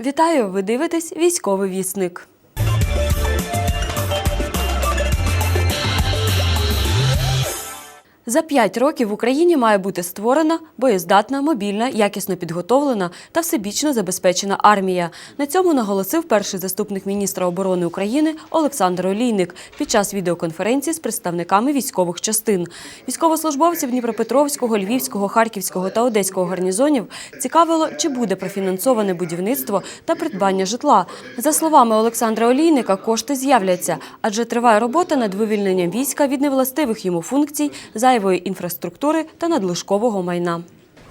Вітаю! Ви дивитесь військовий вісник. За п'ять років в Україні має бути створена боєздатна, мобільна, якісно підготовлена та всебічно забезпечена армія. На цьому наголосив перший заступник міністра оборони України Олександр Олійник під час відеоконференції з представниками військових частин. Військовослужбовців Дніпропетровського, Львівського, Харківського та Одеського гарнізонів цікавило, чи буде профінансоване будівництво та придбання житла. За словами Олександра Олійника, кошти з'являться, адже триває робота над вивільненням війська від невластивих йому функцій, зайвої інфраструктури та надлишкового майна.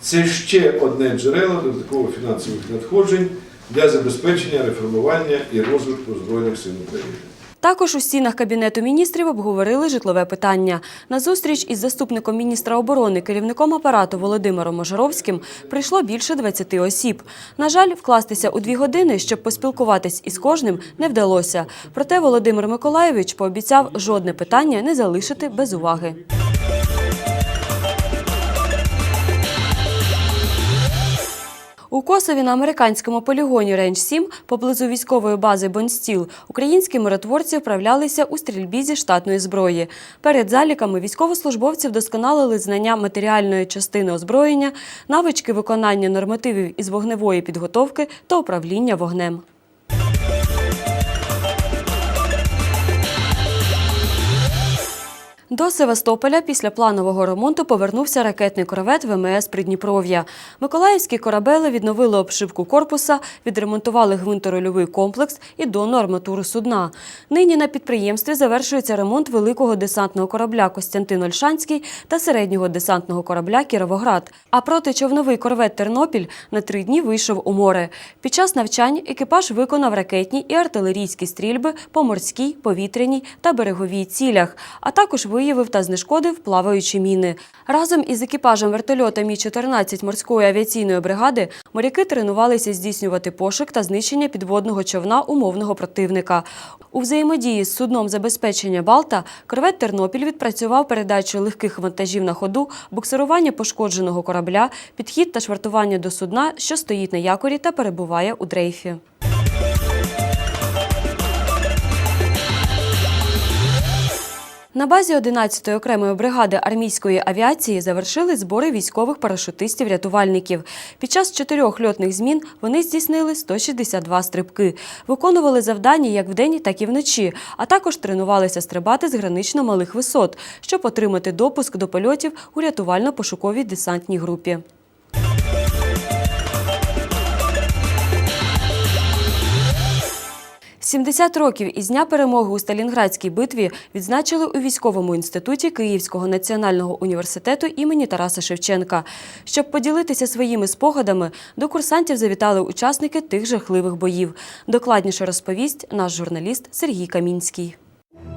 Це ще одне джерело додаткових фінансових надходжень для забезпечення реформування і розвитку Збройних сил України. Також у стінах Кабінету міністрів обговорили житлове питання. На зустріч із заступником міністра оборони, керівником апарату Володимиром Можаровським прийшло більше 20 осіб. На жаль, вкластися у дві години, щоб поспілкуватись із кожним, не вдалося. Проте Володимир Миколайович пообіцяв жодне питання не залишити без уваги. У Косові на американському полігоні Рейндж 7 поблизу військової бази Бонстіл українські миротворці вправлялися у стрільбі зі штатної зброї. Перед заліками військовослужбовці вдосконалили знання матеріальної частини озброєння, навички виконання нормативів із вогневої підготовки та управління вогнем. До Севастополя після планового ремонту повернувся ракетний корвет ВМС Придніпров'я. Миколаївські корабели відновили обшивку корпуса, відремонтували гвинторольовий комплекс і донну арматуру судна. Нині на підприємстві завершується ремонт великого десантного корабля Костянтин Ольшанський та середнього десантного корабля Кіровоград. А протичовновий корвет Тернопіль на три дні вийшов у море. Під час навчань екіпаж виконав ракетні і артилерійські стрільби по морській, повітряній та береговій цілях, а також виявив та знешкодив плаваючі міни. Разом із екіпажем вертольота Мі-14 морської авіаційної бригади моряки тренувалися здійснювати пошук та знищення підводного човна умовного противника. У взаємодії з судном забезпечення Балта корвет Тернопіль відпрацював передачу легких вантажів на ходу, буксирування пошкодженого корабля, підхід та швартування до судна, що стоїть на якорі та перебуває у дрейфі. На базі 11-ї окремої бригади армійської авіації завершили збори військових парашутистів-рятувальників. Під час чотирьох льотних змін вони здійснили 162 стрибки. Виконували завдання як вдень, так і вночі, а також тренувалися стрибати з гранично малих висот, щоб отримати допуск до польотів у рятувально-пошуковій десантній групі. – 70 років із дня перемоги у Сталінградській битві відзначили у військовому інституті Київського національного університету імені Тараса Шевченка. Щоб поділитися своїми спогадами, до курсантів завітали учасники тих жахливих боїв. Докладніше розповість наш журналіст Сергій Камінський.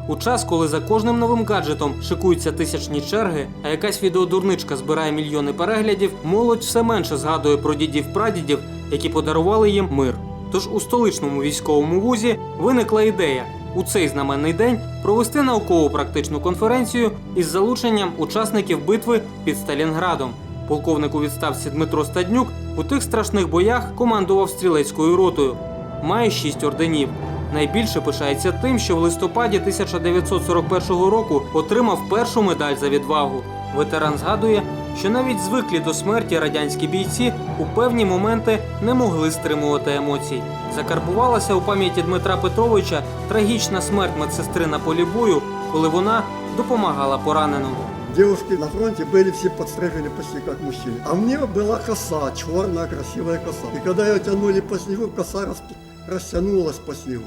У час, коли за кожним новим гаджетом шикуються тисячні черги, а якась відеодурничка збирає мільйони переглядів, молодь все менше згадує про дідів-прадідів, які подарували їм мир. Тож у столичному військовому вузі виникла ідея у цей знаменний день провести науково-практичну конференцію із залученням учасників битви під Сталінградом. Полковник у відставці Дмитро Стаднюк у тих страшних боях командував стрілецькою ротою. Має шість орденів. Найбільше пишається тим, що в листопаді 1941 року отримав першу медаль за відвагу. Ветеран згадує, що навіть звиклі до смерті радянські бійці у певні моменти не могли стримувати емоцій. Закарбувалася у пам'яті Дмитра Петровича трагічна смерть медсестри на полі бою, коли вона допомагала пораненому. Девушки на фронте были все подстрижены почти как мужчины. А мне была коса, черная красивая коса. И когда ее тянули по снегу, коса рас- растянулась по снегу.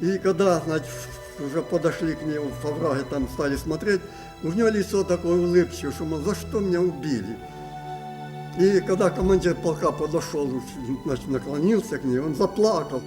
И когда, значит, уже подошли к нему в овраге, там стали смотреть, у него лицо такое улыбчивое, что, мол, за что меня убили? И когда командир полка подошел, значит, наклонился к ней, он заплакал.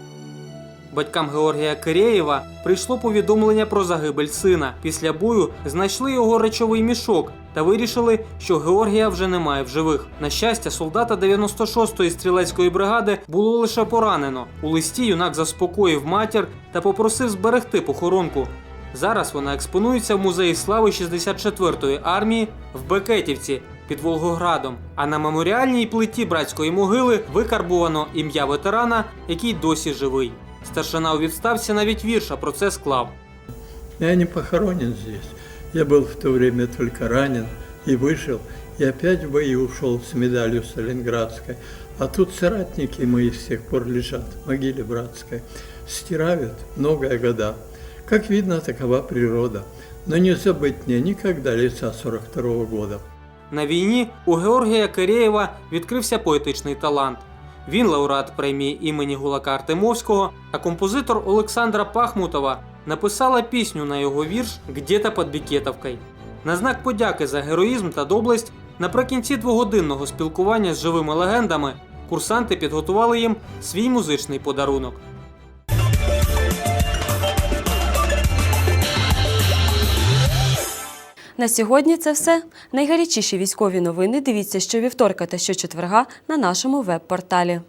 Батькам Георгія Киреєва прийшло повідомлення про загибель сина. Після бою знайшли його речовий мішок та вирішили, що Георгія вже немає в живих. На щастя, солдата 96-ї стрілецької бригади було лише поранено. У листі юнак заспокоїв матір та попросив зберегти похоронку. Зараз вона експонується в музеї слави 64-ї армії в Бекетівці. під Волгоградом. А на меморіальній плиті братської могили викарбувано ім'я ветерана, який досі живий. Старшина у відставці навіть вірша про це склав. Я не похоронен здесь. Я был в то время только ранен и вышел, и опять в бои ушел с медалью Сталинградской. А тут соратники мои с тех пор лежат в могиле братской. Стирают многое года. Как видно, такова природа. Но не забыть мне никогда лица 42 года. На війні у Георгія Кирєєва відкрився поетичний талант. Він лауреат премії імені Гулака Артемовського, а композитор Олександра Пахмутова написала пісню на його вірш «Где-то під Бікетовкою». На знак подяки за героїзм та доблесть наприкінці двогодинного спілкування з живими легендами курсанти підготували їм свій музичний подарунок. На сьогодні це все. Найгарячіші військові новини дивіться щовівторка та щочетверга на нашому веб-порталі.